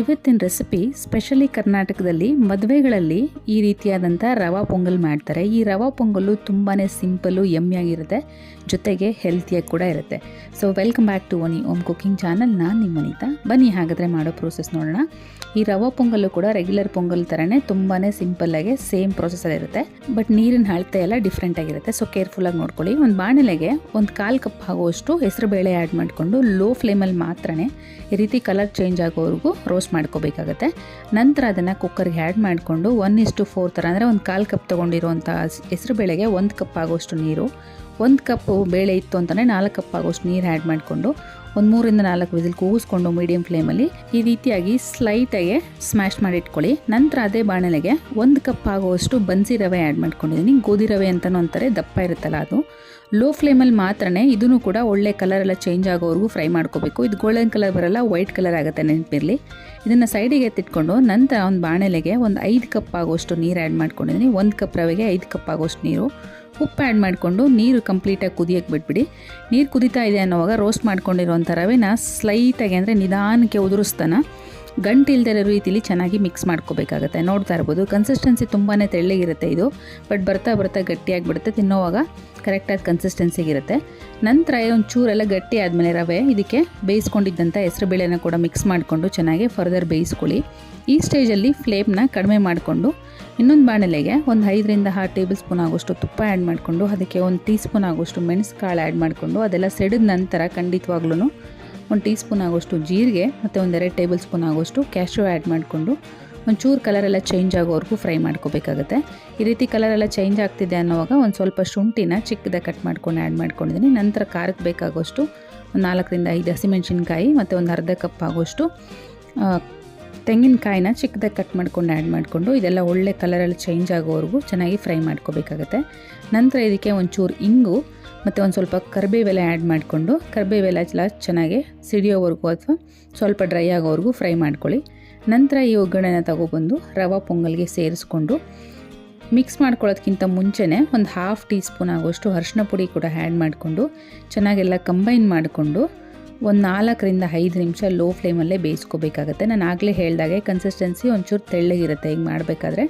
ಇವತ್ತಿನ recipe specially ಕರ್ನಾಟಕದಲ್ಲಿ ಮದುವೆಗಳಲ್ಲಿ ಈ ರೀತಿಯಾದಂಥ ರವಾ ಪೊಂಗಲ್ ಮಾಡ್ತಾರೆ. ಈ ರವಾ ಪೊಂಗಲ್ಲು ತುಂಬಾ ಸಿಂಪಲ್ಲು ಯಮ್ಮಿಯಾಗಿರುತ್ತೆ, ಜೊತೆಗೆ ಹೆಲ್ತಿಯಾಗಿ ಕೂಡ ಇರುತ್ತೆ. ಸೊ ವೆಲ್ಕಮ್ ಬ್ಯಾಕ್ ಟು ಒನಿ ಓಮ್ ಕುಕಿಂಗ್ ಚಾನಲ್ ನಾನು ನಿಮ್ಮ ವನಿತಾ. ಬನ್ನಿ, ಹಾಗಾದರೆ ಮಾಡೋ ಪ್ರೋಸೆಸ್ ನೋಡೋಣ. ಈ ರವೆ ಪೊಂಗಲ್ಲು ಕೂಡ ರೆಗ್ಯುಲರ್ ಪೊಂಗಲ್ ಥರನೇ ಸಿಂಪಲ್ ಆಗಿ ಸೇಮ್ ಇರುತ್ತೆ. ಬಟ್ ನೀರಿನ ಅಳತೆ ಎಲ್ಲ ಡಿಫ್ರೆಂಟ್ ಆಗಿರುತ್ತೆ. ಸೊ ಕೇರ್ಫುಲ್ಲಾಗಿ ನೋಡ್ಕೊಳ್ಳಿ. ಒಂದು ಬಾಣಲೆಗೆ ಒಂದು ಕಾಲು ಕಪ್ ಆಗುವಷ್ಟು ಹೆಸರು ಬೇಳೆ ಆ್ಯಡ್ ಮಾಡಿಕೊಂಡು ಲೋ ಫ್ಲೇಮಲ್ಲಿ ಮಾತ್ರನೇ ಈ ರೀತಿ ಕಲರ್ ಚೇಂಜ್ ಆಗೋವರೆಗೂ ರೋಸ್ಟ್ ಮಾಡ್ಕೋಬೇಕಾಗತ್ತೆ. ನಂತರ ಅದನ್ನು ಕುಕ್ಕರ್ಗೆ ಆ್ಯಡ್ ಮಾಡಿಕೊಂಡು ಒನ್ ಇಸ್ಟು ಫೋರ್ ಥರ ಅಂದರೆ ಒಂದು ಕಾಲು ಕಪ್ ತೊಗೊಂಡಿರುವಂಥ ಹೆಸರು ಬೇಳೆಗೆ ಒಂದು ಕಪ್ ಆಗೋಷ್ಟು ನೀರು ಒಂದು ಕಪ್ಪು ಬೇಳೆ ಇತ್ತು ಅಂತಲೇ ನಾಲ್ಕು ಕಪ್ ಆಗೋಷ್ಟು ನೀರು ಆ್ಯಡ್ ಮಾಡಿಕೊಂಡು ಒಂದು ಮೂರಿಂದ ನಾಲ್ಕು ವಿಸಿಲ್ ಕೂಗಿಸ್ಕೊಂಡು ಮೀಡಿಯಂ ಫ್ಲೇಮಲ್ಲಿ ಈ ರೀತಿಯಾಗಿ ಸ್ಲೈಟಾಗಿ ಸ್ಮ್ಯಾಶ್ ಮಾಡಿ ಇಟ್ಕೊಳ್ಳಿ. ನಂತರ ಅದೇ ಬಾಣಲೆಗೆ ಒಂದು ಕಪ್ ಆಗುವಷ್ಟು ಬನ್ಸಿ ರವೆ ಆ್ಯಡ್ ಮಾಡ್ಕೊಂಡಿದ್ದೀನಿ ಗೋಧಿ ರವೆ ಅಂತಲೂ ಅಂತಾರೆ, ದಪ್ಪ ಇರುತ್ತಲ್ಲ ಅದು. ಲೋ ಫ್ಲೇಮಲ್ಲಿ ಮಾತ್ರ ಇದನ್ನು ಕೂಡ ಒಳ್ಳೆ ಕಲರ್ ಎಲ್ಲ ಚೇಂಜ್ ಆಗೋವರೆಗೂ ಫ್ರೈ ಮಾಡ್ಕೋಬೇಕು. ಇದು ಗೋಲ್ಡನ್ ಕಲರ್ ಬರಲ್ಲ ವೈಟ್ ಕಲರ್ ಆಗುತ್ತೆ ನೆನಪಿರಲಿ. ಇದನ್ನು ಸೈಡಿಗೆ ಎತ್ತಿಟ್ಕೊಂಡು ನಂತರ ಒಂದು ಬಾಣಲೆಗೆ ಒಂದು ಐದು ಕಪ್ ಆಗೋಷ್ಟು ನೀರು ಆ್ಯಡ್ ಮಾಡ್ಕೊಂಡಿದ್ದೀನಿ ಒಂದು ಕಪ್ ರವೆಗೆ ಐದು ಕಪ್ ಆಗುವಷ್ಟು ನೀರು. ಉಪ್ಪು ಆ್ಯಡ್ ಮಾಡಿಕೊಂಡು ನೀರು ಕಂಪ್ಲೀಟಾಗಿ ಕುದಿಯೋಕ್ಕೆ ಬಿಟ್ಬಿಡಿ. ನೀರು ಕುದಿತಾ ಇದೆ ಅನ್ನೋವಾಗ ರೋಸ್ಟ್ ಮಾಡ್ಕೊಂಡಿರೋಂಥ ರವೆನ ಸ್ಲೈಟಾಗಿ ಅಂದರೆ ನಿಧಾನಕ್ಕೆ ಉದುರಿಸ್ತಾನ. ಗಂಟಿಲ್ದಿರೋ ರೀತಿಲಿ ಚೆನ್ನಾಗಿ ಮಿಕ್ಸ್ ಮಾಡ್ಕೋಬೇಕಾಗತ್ತೆ. ನೋಡ್ತಾ ಇರ್ಬೋದು ಕನ್ಸಿಸ್ಟೆನ್ಸಿ ತುಂಬಾ ತೆಳ್ಳಗಿರುತ್ತೆ ಇದು ಬಟ್ ಬರ್ತಾ ಬರ್ತಾ ಗಟ್ಟಿಯಾಗಿಬಿಡುತ್ತೆ, ತಿನ್ನೋವಾಗ ಕರೆಕ್ಟಾದ ಕನ್ಸಿಸ್ಟೆನ್ಸಿಗಿರುತ್ತೆ ನಂತರ ಒಂದು ಚೂರೆಲ್ಲ ಗಟ್ಟಿ ಆದಮೇಲೆ ರವೆ, ಇದಕ್ಕೆ ಬೇಯಿಸ್ಕೊಂಡಿದ್ದಂಥ ಹೆಸರು ಬೇಳೆನ ಕೂಡ ಮಿಕ್ಸ್ ಮಾಡಿಕೊಂಡು ಚೆನ್ನಾಗಿ ಫರ್ದರ್ ಬೇಯಿಸ್ಕೊಳ್ಳಿ. ಈ ಸ್ಟೇಜಲ್ಲಿ ಫ್ಲೇಮ್ನ ಕಡಿಮೆ ಮಾಡಿಕೊಂಡು, ಇನ್ನೊಂದು ಬಾಣಲೆಗೆ ಒಂದು ಐದರಿಂದ ಆರು ಟೇಬಲ್ ಸ್ಪೂನ್ ಆಗೋಷ್ಟು ತುಪ್ಪ ಆ್ಯಡ್ ಮಾಡಿಕೊಂಡು, ಅದಕ್ಕೆ ಒಂದು ಟೀ ಸ್ಪೂನ್ ಆಗೋಷ್ಟು ಮೆಣಸು ಕಾಳು ಆ್ಯಡ್ ಮಾಡಿಕೊಂಡು, ಅದೆಲ್ಲ ಸೆಡಿದ ನಂತರ ಖಂಡಿತವಾಗ್ಲೂ ಒಂದು ಟೀ ಸ್ಪೂನ್ ಆಗೋಷ್ಟು ಜೀರಿಗೆ ಮತ್ತು ಒಂದೆರಡು ಟೇಬಲ್ ಸ್ಪೂನ್ ಆಗೋಷ್ಟು ಕ್ಯಾಶ್ಯೂ ಆ್ಯಡ್ ಮಾಡಿಕೊಂಡು ಒಂಚೂರು ಕಲರೆಲ್ಲ ಚೇಂಜ್ ಆಗೋವರೆಗೂ ಫ್ರೈ ಮಾಡ್ಕೋಬೇಕಾಗುತ್ತೆ. ಈ ರೀತಿ ಕಲರೆಲ್ಲ ಚೇಂಜ್ ಆಗ್ತಿದೆ ಅನ್ನೋವಾಗ ಒಂದು ಸ್ವಲ್ಪ ಶುಂಠಿನ ಚಿಕ್ಕದಾಗಿ ಕಟ್ ಮಾಡ್ಕೊಂಡು ಆ್ಯಡ್ ಮಾಡ್ಕೊಂಡಿದ್ದೀನಿ. ನಂತರ ಖಾರಕ್ಕೆ ಬೇಕಾಗೋಷ್ಟು ಒಂದು ನಾಲ್ಕರಿಂದ ಐದು ಹಸಿಮೆಣ್ಸಿನ್ಕಾಯಿ ಮತ್ತು ಒಂದು ಅರ್ಧ ಕಪ್ ಆಗೋಷ್ಟು ತೆಂಗಿನಕಾಯಿನ ಚಿಕ್ಕದಾಗಿ ಕಟ್ ಮಾಡ್ಕೊಂಡು ಆ್ಯಡ್ ಮಾಡಿಕೊಂಡು ಇದೆಲ್ಲ ಒಳ್ಳೆ ಕಲರಲ್ಲಿ ಚೇಂಜ್ ಆಗೋವರೆಗೂ ಚೆನ್ನಾಗಿ ಫ್ರೈ ಮಾಡ್ಕೋಬೇಕಾಗತ್ತೆ. ನಂತರ ಇದಕ್ಕೆ ಒಂಚೂರು ಇಂಗು ಮತ್ತು ಒಂದು ಸ್ವಲ್ಪ ಕರಿಬೇವೆಲ್ಲ ಆ್ಯಡ್ ಮಾಡಿಕೊಂಡು ಕರಿಬೇವೆಲ್ಲ ಎಲ್ಲ ಚೆನ್ನಾಗಿ ಸಿಡಿಯೋವರೆಗೂ ಅಥವಾ ಸ್ವಲ್ಪ ಡ್ರೈ ಆಗೋವರೆಗೂ ಫ್ರೈ ಮಾಡ್ಕೊಳ್ಳಿ. ನಂತರ ಈ ಒಗ್ಗರಣೆನ ತಗೊಬಂದು ರವೆ ಪೊಂಗಲ್ಗೆ ಸೇರಿಸ್ಕೊಂಡು ಮಿಕ್ಸ್ ಮಾಡ್ಕೊಳ್ಳೋದಕ್ಕಿಂತ ಮುಂಚೆನೇ ಒಂದು ಹಾಫ್ ಟೀ ಸ್ಪೂನ್ ಆಗೋಷ್ಟು ಅರಿಶಿನ ಪುಡಿ ಕೂಡ ಆ್ಯಡ್ ಮಾಡಿಕೊಂಡು ಚೆನ್ನಾಗೆಲ್ಲ ಕಂಬೈನ್ ಮಾಡಿಕೊಂಡು ಒಂದು ನಾಲ್ಕರಿಂದ ಐದು ನಿಮಿಷ ಲೋ ಫ್ಲೇಮಲ್ಲೇ ಬೇಯಿಸ್ಕೋಬೇಕಾಗತ್ತೆ. ನಾನು ಆಗಲೇ ಹೇಳಿದಾಗೆ ಕನ್ಸಿಸ್ಟೆನ್ಸಿ ಒಂಚೂರು ತೆಳ್ಳಗಿರುತ್ತೆ ಈಗ ಮಾಡಬೇಕಾದ್ರೆ.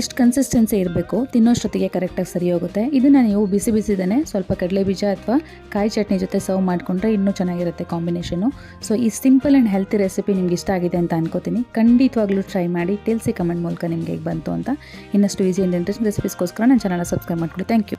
ಇಷ್ಟು ಕನ್ಸಿಸ್ಟೆನ್ಸಿ ಇರಬೇಕು, ತಿನ್ನೋಷ್ಟೊತ್ತಿಗೆ ಕರೆಕ್ಟಾಗಿ ಸರಿ ಹೋಗುತ್ತೆ. ಇದನ್ನು ನೀವು ಬಿಸಿ ಬಿಸಿದೇ ಸ್ವಲ್ಪ ಕಡಲೆ ಬೀಜ ಅಥವಾ ಕಾಯಿ ಚಟ್ನಿ ಜೊತೆ ಸರ್ವ್ ಮಾಡಿಕೊಂಡ್ರೆ ಇನ್ನೂ ಚೆನ್ನಾಗಿರುತ್ತೆ ಕಾಂಬಿನೇಷನು ಸೊ ಈ ಸಿಂಪಲ್ ಆ್ಯಂಡ್ ಹೆಲ್ತಿ ರೆಸಿಪಿ ನಿಮ್ಗೆ ಇಷ್ಟ ಆಗಿದೆ ಅಂತ ಅನ್ಕೋತೀನಿ. ಖಂಡಿತವಾಗ್ಲೂ ಟ್ರೈ ಮಾಡಿ, ತಿಳಿಸಿ ಕಮೆಂಟ್ ಮೂಲಕ ನಿಮಗೆ ಬಂತು ಅಂತ. ಇನ್ನಷ್ಟು ಈಸಿ ಆ್ಯಂಡ್ ಇಂಟ್ರೆಸ್ಟಿಂಗ್ ರೆಸಿಪೀಸ್ಗೋಸ್ಕರ ನನ್ನ ಚಾನಲ್ ಸಬ್ಸ್ಕ್ರೈಬ್ ಮಾಡ್ಕೊಳ್ಳಿ ಥ್ಯಾಂಕ್ ಯು